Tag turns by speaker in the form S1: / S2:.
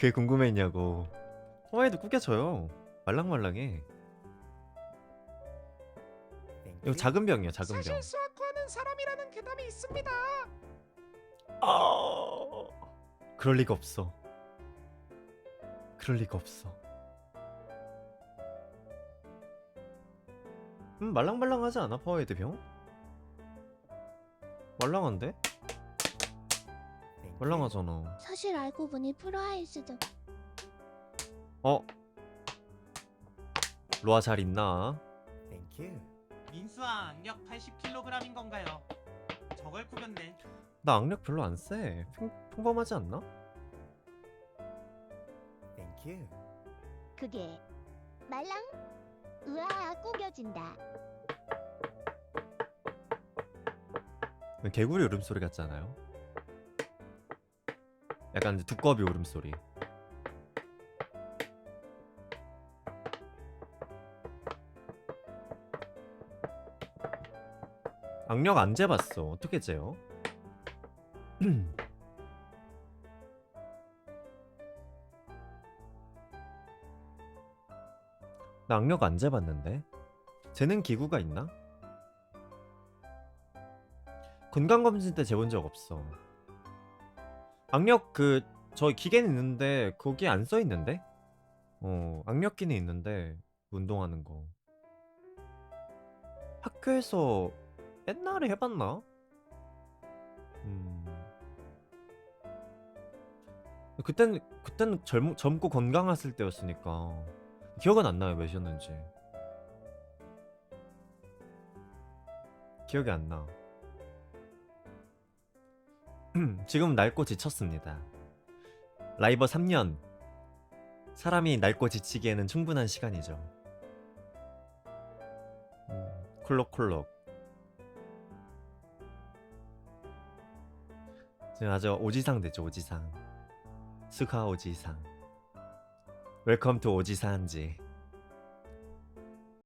S1: 그게 궁금했냐고. 성화에도 꾸겨져요. 말랑말랑해. 이거 작은 병이야, 작은 병.
S2: 사실 수학과는 사람이라는 괴담이 있습니다.
S1: 아, 그럴 리가 없어. 그럴 리가 없어. 음, 말랑말랑하지 않아 파워헤드 병? 말랑한데? 말랑하잖아.
S3: 사실 알고 보니 프라이스도
S1: 어? 로아 잘 있나?
S4: 땡큐.
S5: 민수아 악력 80kg인 건가요? 저걸 꾸몄네.
S1: 나 악력 별로 안 세. 평, 평범하지 않나?
S4: 땡큐.
S3: 그게 말랑 으아 꾸겨진다.
S1: 개구리 울음소리 같지 않아요? 약간 이제 두꺼비 울음소리. 악력 안 재봤어. 어떻게 재요? 나 악력 안 재봤는데. 재는 기구가 있나? 건강검진 때 재본 적 없어. 악력 그 저 기계는 있는데 거기에 안써 있는데? 어 악력기는 있는데 운동하는 거. 학교에서 옛날에 해봤나? 음. 그때는 그때는 젊 젊고 건강했을 때였으니까 기억은 안 나요 몇이었는지. 기억이 안 나. 지금 낡고 지쳤습니다. 라이버 3년. 사람이 낡고 지치기에는 충분한 시간이죠. 음, 콜록콜록. 지금 아주 오지상 됐죠, 오지상. 스카 오지상. 웰컴 투 오지상지.